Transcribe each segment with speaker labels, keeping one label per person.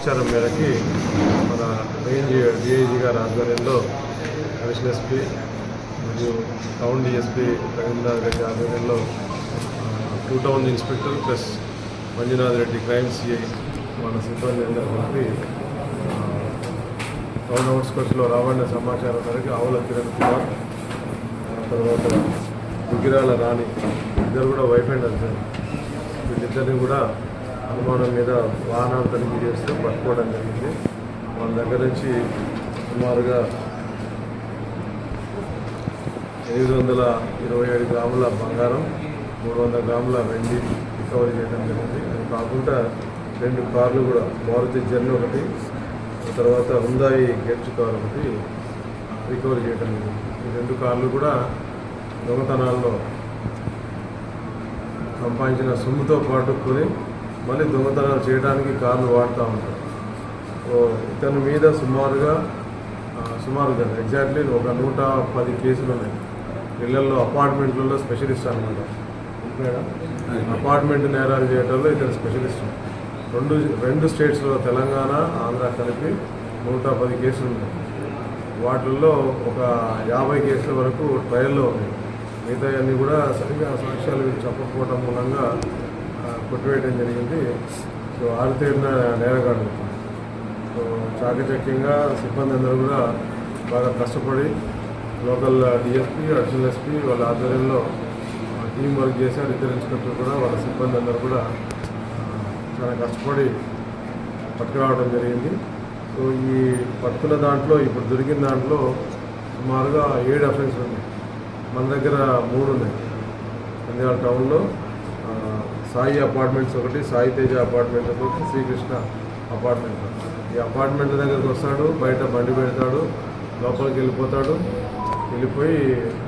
Speaker 1: మేరకి మన range DIG గారి ఆధ్వర్యంలో కమిషన్ ఎస్పీ మరియు టౌన్ డిఎస్పీ రవీంద్రనాథ్ రెడ్డి ఆధ్వర్యంలో two town inspector plus Manjunath Reddy crime CI మన సిబ్బంది అందరూ కలిపి టౌన్ అవుట్స్కట్స్లో రాబడిన సమాచారం మేరకు ఆవుల కిరణ్ కుమార్ తర్వాత దుగ్గిరాల రాణి ఇద్దరు కూడా వైఫ్ అండ్ హస్బెండ్ వీళ్ళిద్దరిని కూడా అనుమానం మీద వాహనాలు తనిఖీ చేస్తే పట్టుకోవడం జరిగింది. వాళ్ళ దగ్గర నుంచి సుమారుగా ఎనిమిది వందల ఇరవై ఏడు గ్రాముల బంగారం మూడు వందల గ్రాముల వెండి రికవరీ చేయడం జరిగింది. అది కాకుండా రెండు కార్లు కూడా మారుతి జర్నీ ఒకటి తర్వాత హుందాయి గెట్స్ కార్ ఒకటి రికవరీ చేయడం జరిగింది. ఈ రెండు కార్లు కూడా దొంగతనాల్లో సంపాదించిన సొమ్ముతో పాటు కొని మళ్ళీ దొంగతనాలు చేయడానికి కార్లు వాడుతూ ఉంటారు. ఇతని మీద సుమారుగా సుమారు సుమారుగా ఎగ్జాక్ట్లీ ఒక నూట పది కేసులు ఉన్నాయి. ఇళ్ళలో అపార్ట్మెంట్లలో స్పెషలిస్ట్ అనమాట. అపార్ట్మెంట్ నేరాలు చేయడంలో ఇతను స్పెషలిస్ట్. రెండు రెండు స్టేట్స్లో తెలంగాణ ఆంధ్ర కలిపి నూట పది కేసులు ఉన్నాయి. వాటిల్లో ఒక యాభై కేసుల వరకు ట్రయల్లో ఉన్నాయి. మిగతా అన్నీ కూడా సరిగ్గా సాక్ష్యాలు చెప్పకపోవడం మూలంగా కొట్టివేయడం జరిగింది. సో ఆరితేరిన నేరగాడు సో చాకచక్యంగా సిబ్బంది అందరూ కూడా బాగా కష్టపడి లోకల్ డిఎస్పీ అడిషనల్ ఎస్పీ వాళ్ళ ఆధ్వర్యంలో టీం వర్క్ చేశారు. ఇద్దరు ఇన్స్పెక్టర్ కూడా వాళ్ళ సిబ్బంది అందరూ కూడా చాలా కష్టపడి పట్టుకురావడం జరిగింది. సో ఈ పట్టుకున్న దాంట్లో ఇప్పుడు దొరికిన దాంట్లో సుమారుగా ఏడు అఫెన్స్లు ఉన్నాయి. మన దగ్గర మూడు ఉన్నాయి. నంద్యాల టౌన్లో సాయి అపార్ట్మెంట్స్ ఒకటి సాయి తేజ అపార్ట్మెంట్ ఒకటి శ్రీకృష్ణ అపార్ట్మెంట్ ఈ అపార్ట్మెంట్ దగ్గరికి వస్తాడు బయట బండి పెడతాడు లోపలికి వెళ్ళిపోతాడు వెళ్ళిపోయి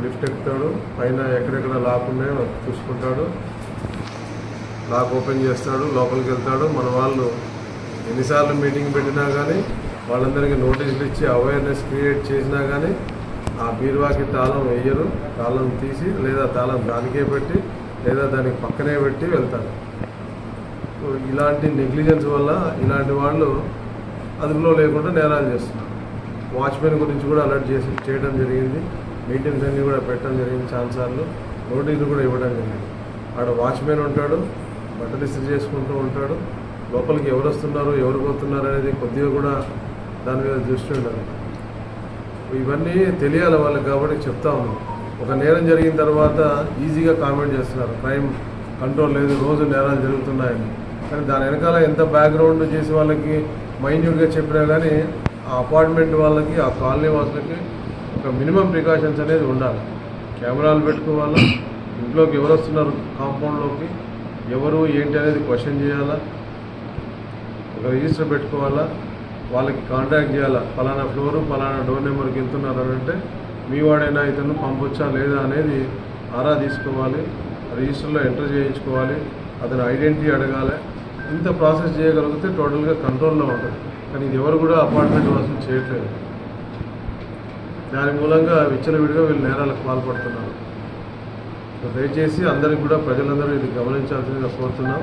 Speaker 1: లిఫ్ట్ ఎక్కుతాడు పైన ఎక్కడెక్కడ లాక్ ఉన్నాయో చూసుకుంటాడు లాక్ ఓపెన్ చేస్తాడు లోపలికి వెళ్తాడు. మన వాళ్ళు ఎన్నిసార్లు మీటింగ్ పెట్టినా కానీ వాళ్ళందరికీ నోటీసులు ఇచ్చి అవేర్నెస్ క్రియేట్ చేసినా కానీ ఆ బీరువాకి తాళం వేయరు. తాళం తీసి లేదా తాళం దానికే పెట్టి లేదా దానికి పక్కనే పెట్టి వెళ్తారు. సో ఇలాంటి నెగ్లిజెన్స్ వల్ల ఇలాంటి వాళ్ళు అదుపులో లేకుండా నేరాలు చేస్తున్నారు. వాచ్మెన్ గురించి కూడా అలర్ట్ చేసి చేయడం జరిగింది. మీటింగ్స్ అన్నీ కూడా పెట్టడం జరిగింది చాలాసార్లు. నోటీసులు కూడా ఇవ్వడం జరిగింది. ఆడ వాచ్మెన్ ఉంటాడు బట్టలు ఇస్త్రీ చేసుకుంటూ ఉంటాడు. లోపలికి ఎవరు వస్తున్నారు ఎవరు పోతున్నారు అనేది కొద్దిగా కూడా దాని మీద దృష్టి ఉండాలి ఇవన్నీ తెలియాలి వాళ్ళకి కాబట్టి చెప్తా ఉన్నాం. ఒక నేరం జరిగిన తర్వాత ఈజీగా కామెంట్ చేస్తున్నారు. క్రైమ్ కంట్రోల్ లేదు రోజు నేరాలు జరుగుతున్నాయని. కానీ దాని వెనకాల ఎంత బ్యాక్గ్రౌండ్ చేసి వాళ్ళకి మైన్యూట్గా చెప్పినా కానీ ఆ అపార్ట్మెంట్ వాళ్ళకి ఆ కాలనీ వాళ్ళకి ఒక మినిమం ప్రికాషన్స్ అనేది ఉండాలి. కెమెరాలు పెట్టుకోవాలా? ఇంట్లోకి ఎవరు వస్తున్నారు కాంపౌండ్లోకి? ఎవరు ఏంటి అనేది క్వశ్చన్ చేయాలా? ఒక రిజిస్టర్ పెట్టుకోవాలా? వాళ్ళకి కాంటాక్ట్ చేయాలా? ఫలానా ఫ్లోరు ఫలానా డోర్ నెంబర్కి వెళ్తున్నారు అని అంటే మీ వాడైనా ఇతను పంపొచ్చా లేదా అనేది ఆరా తీసుకోవాలి రిజిస్టర్లో ఎంటర్ చేయించుకోవాలి అతని ఐడెంటిటీ అడగాలి. ఇంత ప్రాసెస్ చేయగలిగితే టోటల్గా కంట్రోల్లో ఉంటుంది. కానీ ఇది ఎవరు కూడా అపార్ట్మెంట్ వసూలు చేయట్లేదు. దాని మూలంగా విచ్చలవిడిగా వీళ్ళు నేరాలకు పాల్పడుతున్నారు. దయచేసి అందరికి కూడా ప్రజలందరూ ఇది గమనించాల్సిందిగా కోరుతున్నాం.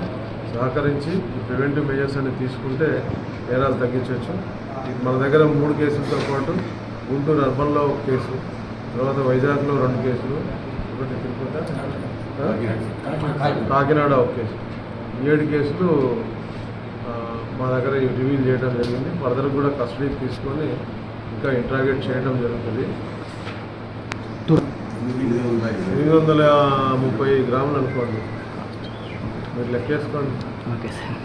Speaker 1: సహకరించి ఈ ప్రివెంటివ్ మెజర్స్ అనేది తీసుకుంటే నేరాలు తగ్గించవచ్చు. ఇది మన దగ్గర మూడు కేసులతో పాటు గుంటూరు అర్బన్లో ఒక కేసు. తర్వాత వైజాగ్లో రెండు కేసులు ఒకటి తిరుపతి? కాకినాడ. ఒక కేసు. ఏడు కేసులు మా దగ్గర రివీల్ చేయడం జరిగింది. ఫర్దర్ కూడా కస్టడీకి తీసుకొని ఇంకా ఇంట్రాగేట్ చేయడం జరుగుతుంది. ఎనిమిది వందల ముప్పై గ్రాములు అనుకోండి. మీరు లెక్కేసుకోండి.
Speaker 2: Okay sir.